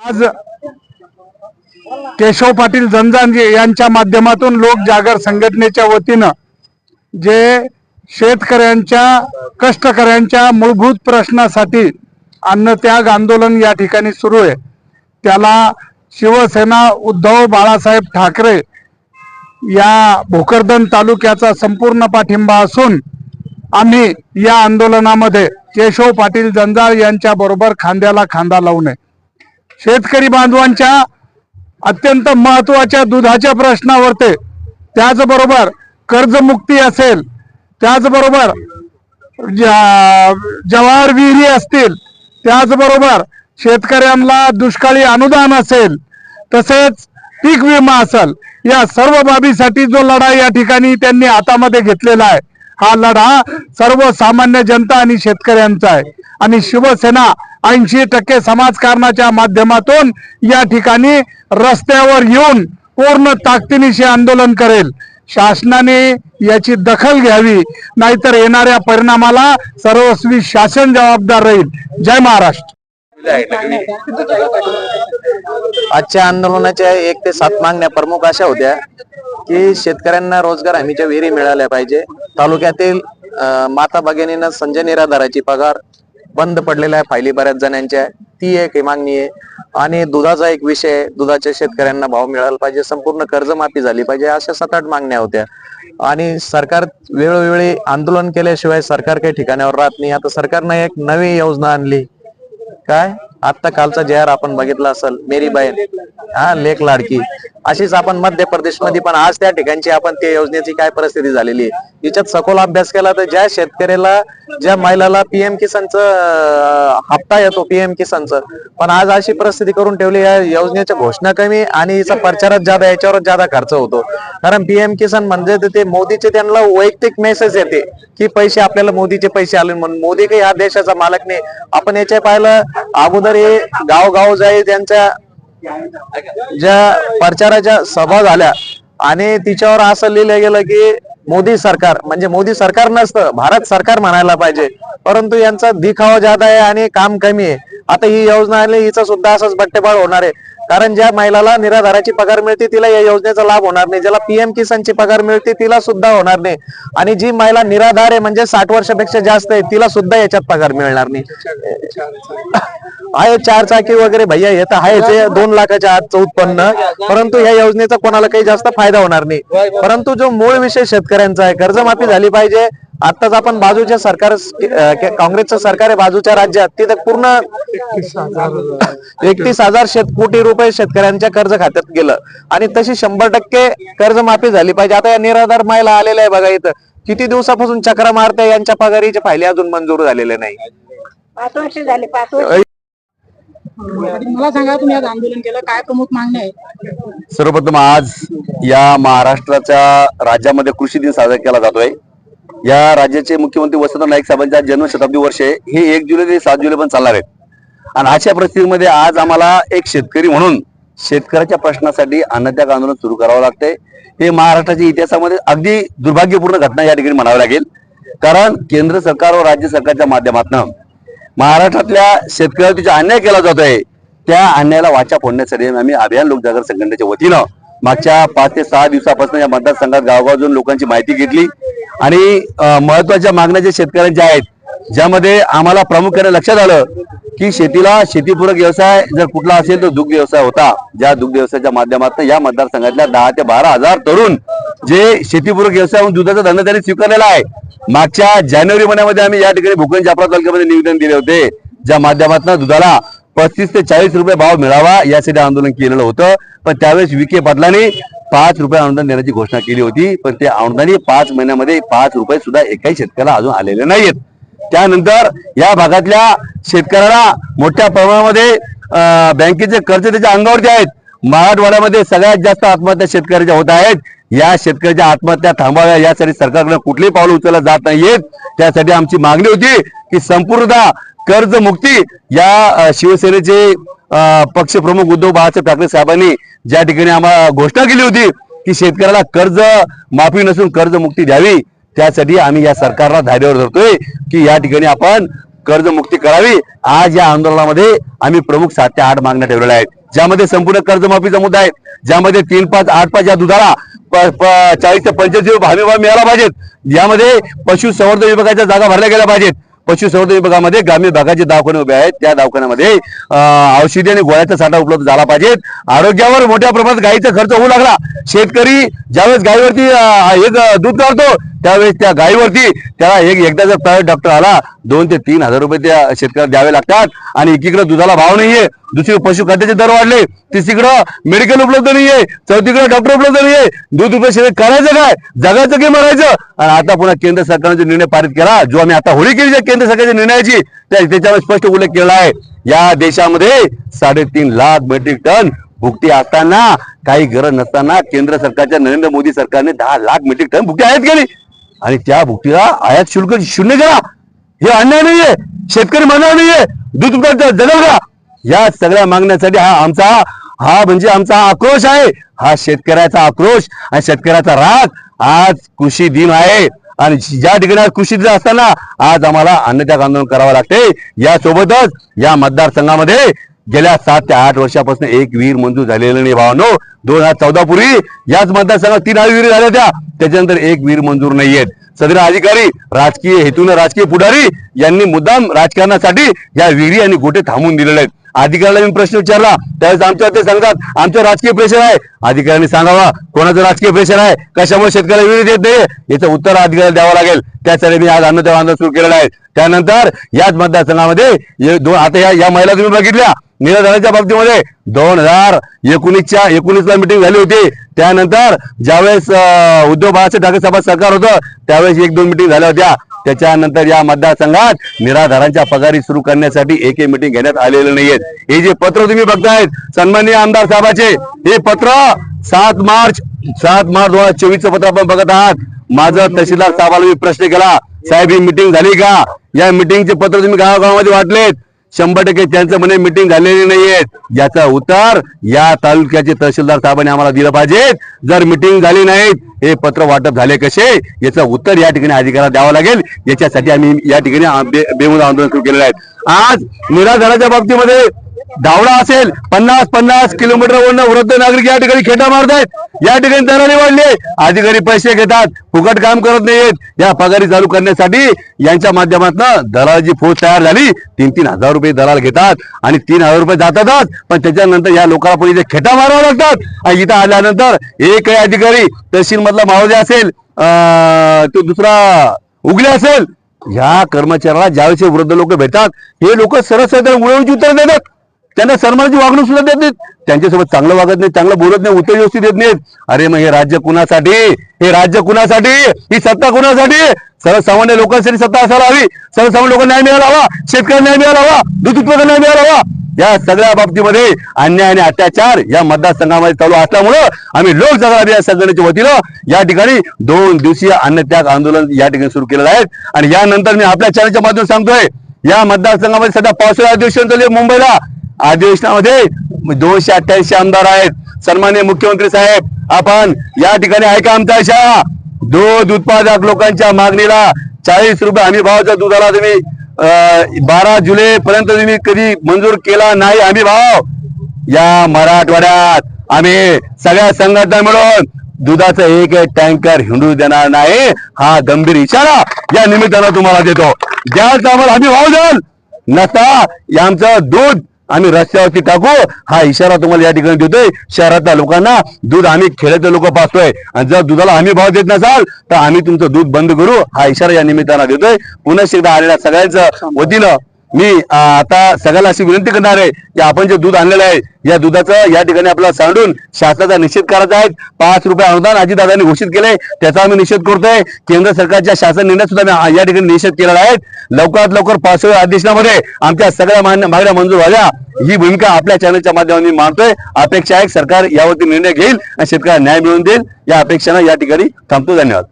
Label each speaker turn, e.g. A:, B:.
A: आज केशव पाटील जंजांजे यांच्या माध्यमातून लोक जागर संघटनेच्या वतीनं जे शेतकऱ्यांच्या कष्टकऱ्यांच्या मूलभूत प्रश्नासाठी अन्नत्याग आंदोलन या ठिकाणी सुरू आहे. त्याला शिवसेना उद्धव बाळासाहेब ठाकरे या भोकरदन तालुक्याचा संपूर्ण पाठिंबा असून आम्ही या आंदोलनामध्ये केशव पाटील जंजाळ यांच्या बरोबर खांद्याला खांदा लावू नये. शेतकरी बांधवांच्या अत्यंत महत्त्वाच्या दुधाच्या प्रश्नावरते. त्याचबरोबर कर्जमुक्ती असेल त्याचबरोबर जवाहर विहिरी असतील त्याचबरोबर शेतकऱ्यांना दुष्काळी अनुदान असेल तसेच पीक विमा असेल या सर्व बाबीसाठी जो लढा या ठिकाणी त्यांनी हातामध्ये घेतलेला आहे. हा लढा सर्वसामान्य जनता आणि शेतकऱ्यांचा आहे. आणि शिवसेना ऐंशी टक्के समाजकारणाच्या माध्यमातून या ठिकाणी रस्त्यावर येऊन पूर्ण ताकदीनिशी आंदोलन करेल. शासनाने याची दखल घ्यावी नाहीतर येणाऱ्या परिणामाला सर्वस्वी शासन जबाबदार राहील. जय महाराष्ट्र.
B: आजच्या आंदोलनाच्या एक ते सात मागण्या प्रमुख अशा होत्या की शेतकऱ्यांना रोजगार हमीच्या विहिरी मिळाल्या पाहिजे. तालुक्यातील माता भगिनींना संजय निराधाराची पगार बंद पडलेल्या फायली बऱ्याच जणांच्या ती एक मागणी आहे. आणि दुधाचा एक विषय आहे. दुधाच्या शेतकऱ्यांना भाव मिळाला पाहिजे संपूर्ण कर्जमाफी झाली पाहिजे अशा सात आठ मागण्या होत्या. आणि सरकार वेळोवेळी आंदोलन केल्याशिवाय सरकार काही ठिकाणावर राहत नाही. आता सरकारनं एक नवी योजना आणली. काय? आता कालचा जे आर आपण बघितला असेल मेरी बहीण. हा लेख लाडकी. अशीच आपण मध्य प्रदेशमध्ये पण आज त्या ठिकाणची आपण त्या योजनेची काय परिस्थिती झालेली आहे. याच्यात सखोल अभ्यास केला तर ज्या शेतकऱ्याला ज्या महिलाला पीएम किसानचं हप्ता येतो पीएम किसानचं पण आज अशी परिस्थिती करून ठेवली या योजनेच्या घोषणा कमी आणि हिचा प्रचारच ज्यादा याच्यावरच जादा खर्च होतो. कारण पीएम किसान म्हणजे ते- ते मोदीचे त्यांना वैयक्तिक मेसेज येते की पैसे आपल्याला मोदीचे पैसे आले म्हणून. मोदी काही ह्या देशाचा मालक नाही. आपण याच्या पाहिलं अगोदर हे गावगाव जाई त्यांच्या ज्या प्रचाराच्या सभा झाल्या आणि तिच्यावर असं लिहिलं गेलं की मोदी सरकार म्हणजे मोदी सरकार नसतं भारत सरकार म्हणायला पाहिजे. परंतु यांचा दिखावा जादा आहे आणि काम कमी आहे. आता ही योजना आली हिचा सुद्धा असंच बट्टेबाळ होणार आहे. कारण ज्या महिलाला निराधाराची पगार मिळते तिला या योजनेचा लाभ होणार नाही. ज्याला पीएम किसानची पगार मिळते तिला सुद्धा होणार नाही. आणि जी महिला निराधार आहे म्हणजे साठ वर्षापेक्षा जास्त आहे तिला सुद्धा याच्यात पगार मिळणार नाही. आहे चार चाकी वगैरे भैया हे तर आहे ते दोन लाखाच्या आजचं उत्पन्न. परंतु या योजनेचा कोणाला काही जास्त फायदा होणार नाही. परंतु जो मूळ विषय शेतकऱ्यांचा आहे कर्जमाफी झाली पाहिजे. आताच आपण बाजूच्या सरकार काँग्रेसचं सरकार आहे बाजूच्या राज्यात तिथं पूर्ण एकतीस हजार शेत कोटी रुपये शेतकऱ्यांच्या कर्ज खात्यात गेलं. आणि तशी शंभर टक्के कर्जमाफी झाली पाहिजे. आता या निराधार महिला आलेल्या आहे बघा इथं. किती दिवसापासून चक्रा मारते यांच्या पगारीचे फायले अजून मंजूर झालेले नाही.
C: पाच वर्ष झाले पाच वर्ष.
D: मला सांगा तुम्ही आज आंदोलन केलं काय प्रमुख मागण्या आहेत?
E: सर्वप्रथम आज या महाराष्ट्राच्या राज्यामध्ये कृषी दिन साजरा केला जातोय. या राज्याचे मुख्यमंत्री वसंत नाईक साहेबांच्या जन्मशताब्दी वर्ष आहे. हे एक जुलै ते सात जुलै पण चालणार आहेत आणि अशा परिस्थितीमध्ये आज आम्हाला एक शेतकरी म्हणून शेतकऱ्याच्या प्रश्नासाठी अन्नत्याग आंदोलन सुरू करावं लागतंय हे महाराष्ट्राच्या इतिहासामध्ये अगदी दुर्भाग्यपूर्ण घटना या ठिकाणी म्हणावी लागेल कारण केंद्र सरकार व राज्य सरकारच्या माध्यमातून महाराष्ट्रातल्या शेतकऱ्यावर जो अन्याय केला जातोय त्या अन्यायाला वाचा फोडण्यासाठी आम्ही अभियान लोकजागर संघटनेच्या वतीनं मागच्या पाच ते सहा दिवसापासून या मतदारसंघात गावगावजून लोकांची माहिती घेतली. आणि महत्त्वाच्या मागण्या ज्या शेतकऱ्यांच्या आहेत ज्यामध्ये आम्हाला प्रामुख्याने लक्षात आलं की शेतीला शेतीपूरक व्यवसाय जर कुठला असेल तर दुग्ध व्यवसाय होता. ज्या दुग्ध व्यवसायाच्या माध्यमातून या मतदारसंघातल्या दहा ते बारा हजार तरुण जे शेतीपूरक व्यवसाय म्हणून दुधाचा धंदा त्यांनी स्वीकारलेला आहे. मागच्या जानेवारी महिन्यामध्ये आम्ही या ठिकाणी भूकंप जाफरा तालुक्यामध्ये निवेदन दिले होते. ज्या माध्यमातून दुधाला पस्तीस ते चाळीस रुपये भाव मिळावा यासाठी आंदोलन केलेलं होतं. पण त्यावेळेस विखे पाटलांनी पाच रुपये अनुदान देण्याची घोषणा केली होती. पण ते अनुदानी पाच महिन्यामध्ये पाच रुपये सुद्धा एकाही शेतकऱ्याला अजून आलेले नाहीयेत. त्यानंतर या भागातल्या शेतकऱ्याला मोठ्या प्रमाणामध्ये बँकेचे कर्ज त्याच्या अंगावरती आहेत. मराठवाड्यामध्ये सगळ्यात जास्त आत्महत्या शेतकऱ्याच्या होत आहेत. या शेतकऱ्याच्या आत्महत्या थांबाव्या यासाठी सरकारकडे कुठलेही पावलं उचलला जात नाहीयेत. त्यासाठी आमची मागणी होती की संपूर्णतः कर्जमुक्ती या शिवसेनेचे पक्षप्रमुख उद्धव बाळासाहेब ठाकरे साहेबांनी ज्या ठिकाणी आम्हाला घोषणा केली होती की शेतकऱ्याला कर्ज माफी नसून कर्जमुक्ती द्यावी त्यासाठी आम्ही या सरकारला धाड्यावर धरतोय की या ठिकाणी आपण कर्जमुक्ती करावी. आज या आंदोलनामध्ये आम्ही प्रमुख सात ते आठ मागण्या ठेवलेल्या आहेत. ज्यामध्ये संपूर्ण कर्जमाफीचा मुद्दा आहे. ज्यामध्ये तीन पाच आठ पाच या दुधाला चाळीस ते पंचेचाळीस हमी भाव मिळाला पाहिजेत. यामध्ये पशुसंवर्धन विभागाच्या जागा भरल्या गेल्या पाहिजेत. पशुसंवर्धन विभागामध्ये ग्रामीण भागाचे दवाखाने उभे आहेत. त्या दवाखान्यामध्ये औषधी आणि गोळ्याचा साठा उपलब्ध झाला पाहिजेत. आरोग्यावर मोठ्या प्रमाणात गायीचा खर्च होऊ लागला. शेतकरी ज्यावेळेस गायीवरती एक दूध काढतो त्यावेळेस त्या गायीवरती त्याला एक एकदा जर प्रायव्हेट डॉक्टर आला. दोन ते तीन हजार रुपये त्या शेतकऱ्याला द्यावे लागतात. आणि एकीकडे दुधाला भाव नाहीये. दुसरी पशुखाद्याचे दर वाढले. तिसरीकडं मेडिकल उपलब्ध नाहीये. चौथीकडे डॉक्टर उपलब्ध नाहीये. दूध उपलब्ध करायचं काय? जगायचं की मरायचं? आणि आता पुन्हा केंद्र सरकारने जो निर्णय पारित केला जो आम्ही आता होळी केली केंद्र सरकारच्या निर्णयाची त्याच्यावर स्पष्ट उल्लेख केला आहे. या देशामध्ये साडेतीन लाख मेट्रिक टन भुकटी असताना काही गरज नसताना केंद्र सरकारच्या नरेंद्र मोदी सरकारने दहा लाख मेट्रिक टन भुकटी आयात केली. आणि त्या भुकटीला आयात शुल्क शून्य केला हे अन्याय नाहीये. शेतकरी म्हणणार नाहीये. दूध उपलब्ध जगल या सगळ्या मागण्यासाठी हा आमचा हा म्हणजे आमचा हा आक्रोश आहे. हा शेतकऱ्याचा आक्रोश आणि शेतकऱ्याचा राग आज कृषी दिन आहे. आणि ज्या ठिकाणी कृषी दिन असताना आज आम्हाला अन्नत्याग आंदोलन करावं लागते. यासोबतच या मतदारसंघामध्ये गेल्या सात ते आठ वर्षापासून एक विहीर मंजूर झालेलं नाही भावानो. दोन हजार चौदा पूर्वी याच मतदारसंघात तीन हजार विहिरी झाल्या त्या त्याच्यानंतर एक विहीर मंजूर नाहीयेत. सदर अधिकारी राजकीय हेतून राजकीय पुढारी यांनी मुद्दाम राजकारणासाठी या विहिरी आणि गोटे थांबून दिलेले आहेत. अधिकाऱ्याला मी प्रश्न विचारला. त्यावेळेस आमच्या ते सांगतात आमचं राजकीय प्रेशर आहे. अधिकाऱ्यांनी सांगावा कोणाचं राजकीय प्रेशर आहे? कशामुळे शेतकऱ्याला विहिरी देत नाही याचं उत्तर अधिकाऱ्याला द्यावं लागेल. त्यासाठी मी आज अन्नदेव आंदोलन सुरू केलेलं आहे. त्यानंतर याच मतदारसंघामध्ये दोन आता या या महिला तुम्ही बघितल्या. निराधाराच्या बाबतीमध्ये दोन हजार एकोणीसच्या एकोणीसला मिटिंग झाली होती. त्यानंतर ज्यावेळेस उद्धव बाळासाहेब ठाकरे सभा सरकार होतं त्यावेळेस एक दोन मिटिंग झाल्या होत्या. त्याच्यानंतर या मतदारसंघात निराधारांच्या पगारी सुरू करण्यासाठी एकही मिटिंग घेण्यात आलेले नाहीयेत हे जे पत्र तुम्ही बघतायत सन्माननीय आमदार साहेबाचे हे पत्र सात मार्च सात मार्च दोन हजार चोवीसचं पत्र आपण बघत आहात. माझं तहसीलदार साहेबाला मी प्रश्न केला साहेब ही मिटिंग झाली का? या मिटिंगचे पत्र तुम्ही गावागावामध्ये वाटलेत. शंभर टक्के त्यांचं म्हणे मिटिंग झालेली नाहीयेत. याचं उत्तर या तालुक्याचे तहसीलदार साहेबांनी आम्हाला दिलं पाहिजे. जर मिटिंग झाली नाहीत हे पत्र वाटप झाले कसे? याचं उत्तर या ठिकाणी अधिकाऱ्याला द्यावं लागेल. याच्यासाठी आम्ही या ठिकाणी बेमुद आंदोलन सुरू केलेलं आहे. आज निराधाराच्या बाबतीमध्ये धावडा असेल पन्नास पन्नास किलोमीटर वरनं वृद्ध नागरिक या ठिकाणी खेटा मारतायत. या ठिकाणी दराने वाढले अधिकारी पैसे घेतात फुकट काम करत नाहीत या पगारी चालू करण्यासाठी यांच्या माध्यमातून दलालाची फौज तयार झाली. तीन तीन हजार रुपये दलाल घेतात आणि तीन हजार रुपये जातातच. पण त्याच्यानंतर या लोकांना पण इथे खेटा मारावा लागतात. आणि इथं आल्यानंतर एकही अधिकारी तहसील मधला मावजे असेल अं, तो दुसरा उगले असेल ह्या कर्मचाऱ्याला ज्यावेळेस वृद्ध लोक भेटतात हे लोक सरळ सरळ उडवून उत्तर देतात त्यांना सन्मानाची वागणूक सुद्धा देत नाहीत. त्यांच्यासोबत चांगलं वागत नाही चांगलं बोलत नाही उत्तर व्यवस्थित देत नाहीत. अरे मग हे राज्य कुणासाठी? हे राज्य कुणासाठी? ही सत्ता कुणासाठी? सर्वसामान्य लोकांसाठी सत्ता असायला हवी. सर्वसामान्य लोकांना न्याय मिळाला हवा. शेतकऱ्यांना न्याय मिळाला हवा. दूध उत्पादन न्याय मिळाला हवा. या सगळ्या बाबतीमध्ये अन्याय आणि अत्याचार या मतदारसंघामध्ये चालू असल्यामुळं आम्ही लोक जगणार या संघटनेच्या वतीनं या ठिकाणी दोन दिवसीय अन्नत्याग आंदोलन या ठिकाणी सुरू केलेलं आहे. आणि यानंतर मी आपल्या चॅनलच्या माध्यमातून सांगतोय या मतदारसंघामध्ये सध्या पावसाळी अधिवेशन चालू आहे मुंबईला. अधिवेशनामध्ये दोनशे अठ्ठ्याऐंशी आमदार आहेत. सन्मान्य मुख्यमंत्री साहेब आपण या ठिकाणी ऐका आमचा अशा दूध उत्पादक लोकांच्या मागणीला चाळीस रुपये हमी भावाच्या दुधाला तुम्ही. बारा जुलै पर्यंत तुम्ही कधी मंजूर केला नाही हमी भाव? या मराठवाड्यात आम्ही सगळ्या संघटना मिळून दुधाचं एक एक टँकर हिंडू देणार नाही. हा गंभीर इशारा या निमित्तानं तुम्हाला देतो. ज्या आम्हाला हमी भाव द्याल नसता या आमचं दूध आम्ही रस्त्यावरती टाकू. हा इशारा तुम्हाला या ठिकाणी देतोय. शहरातल्या लोकांना दूध आम्ही खेड्यातले लोक पाहतोय आणि जर दुधाला हमी भाव देत नसाल तर आम्ही तुमचं दूध बंद करू. हा इशारा या निमित्तानं देतोय. पुन्हा एकदा आलेल्या सगळ्यांचं वतीनं मी आता सगळ्याला अशी विनंती करणार आहे की आपण जे दूध आणलेलं आहे या दुधाचं या ठिकाणी आपल्याला सांडून शासनाचा निषेध करायचा आहे. पाच रुपये अनुदान अजितदादांनी घोषित केलंय त्याचा आम्ही निषेध करतोय. केंद्र सरकारच्या शासन निर्णयात सुद्धा या ठिकाणी निषेध केलेला आहे. लवकरात लवकर पाचव्या अधिवेशनामध्ये आमच्या सगळ्या मान्य मागण्या मंजूर व्हाव्या. ही भूमिका आपल्या चॅनलच्या माध्यमातून मानतोय अपेक्षा आहे सरकार यावरती निर्णय घेईल आणि शेतकऱ्यांना न्याय मिळवून देईल. या अपेक्षानं या ठिकाणी थांबतो. धन्यवाद.